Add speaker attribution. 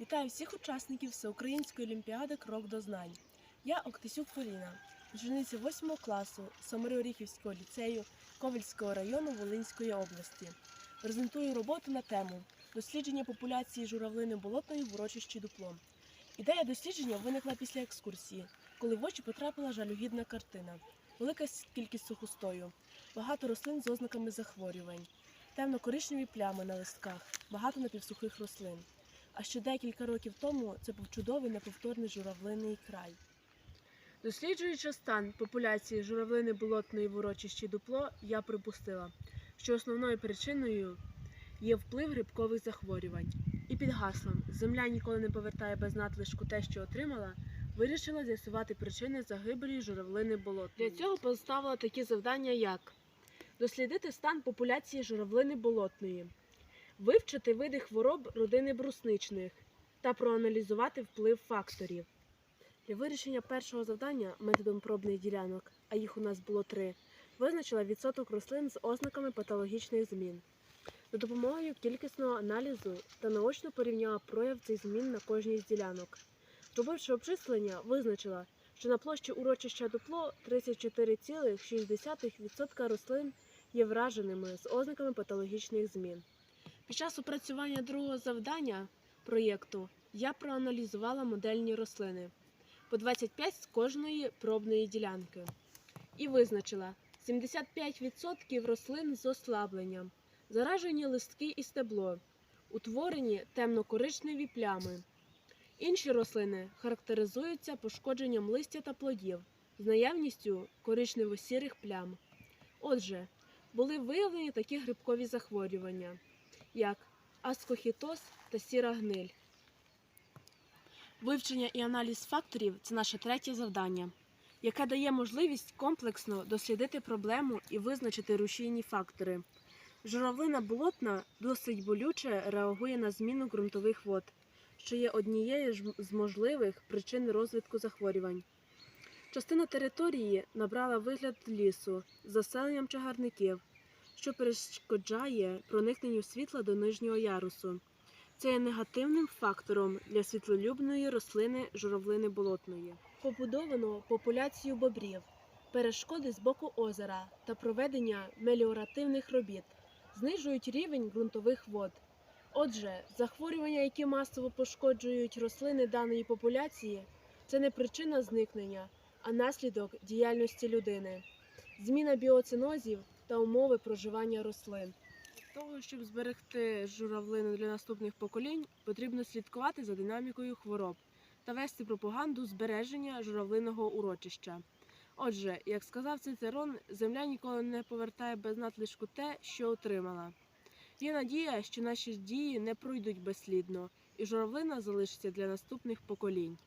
Speaker 1: Вітаю всіх учасників Всеукраїнської олімпіади Крок до знань. Я Октисюк Поліна, учениця 8 класу Самаріоріхівського ліцею Ковельського району Волинської області. Презентую роботу на тему дослідження популяції журавлини болотної в урочищі дупло. Ідея дослідження виникла після екскурсії, коли в очі потрапила жалюгідна картина. Велика кількість сухостою, багато рослин з ознаками захворювань, темно-коричневі плями на листках, багато напівсухих рослин. А ще декілька років тому це був чудовий неповторний журавлиний край. Досліджуючи стан популяції журавлини болотної в урочищі дупло, я припустила, що основною причиною є вплив грибкових захворювань. І під гаслом Земля ніколи не повертає без надлишку те, що отримала, вирішила з'ясувати причини загибелі журавлини болотної. Для цього поставила такі завдання, як дослідити стан популяції журавлини болотної, вивчити види хвороб родини брусничних та проаналізувати вплив факторів. Для вирішення першого завдання методом пробних ділянок, а їх у нас було три, визначила відсоток рослин з ознаками патологічних змін. За допомогою кількісного аналізу та наочно порівняла прояв цих змін на кожній з ділянок. Зробивши обчислення, визначила, що на площі урочища дупло 34,6% рослин є враженими з ознаками патологічних змін. Під час опрацювання другого завдання проєкту я проаналізувала модельні рослини по 25 з кожної пробної ділянки і визначила 75% рослин з ослабленням, заражені листки і стебло, утворені темно-коричневі плями. Інші рослини характеризуються пошкодженням листя та плодів з наявністю коричнево-сірих плям. Отже, були виявлені такі грибкові захворювання, як аскохітоз та сіра гниль. Вивчення і аналіз факторів це наше третє завдання, яке дає можливість комплексно дослідити проблему і визначити рушійні фактори. Журавлина болотна досить болюче реагує на зміну ґрунтових вод, що є однією з можливих причин розвитку захворювань. Частина території набрала вигляд лісу з заселенням чагарників, що перешкоджає проникненню світла до нижнього ярусу. Це є негативним фактором для світлолюбної рослини журавлини болотної. Побудовано популяцію бобрів, перешкоди з боку озера та проведення меліоративних робіт знижують рівень ґрунтових вод. Отже, захворювання, які масово пошкоджують рослини даної популяції, це не причина зникнення, а наслідок діяльності людини, зміна біоцинозів та умови проживання рослин. Для того, щоб зберегти журавлину для наступних поколінь, потрібно слідкувати за динамікою хвороб та вести пропаганду збереження журавлиного урочища. Отже, як сказав Цицерон, земля ніколи не повертає без надлишку те, що отримала. Є надія, що наші дії не пройдуть безслідно, і журавлина залишиться для наступних поколінь.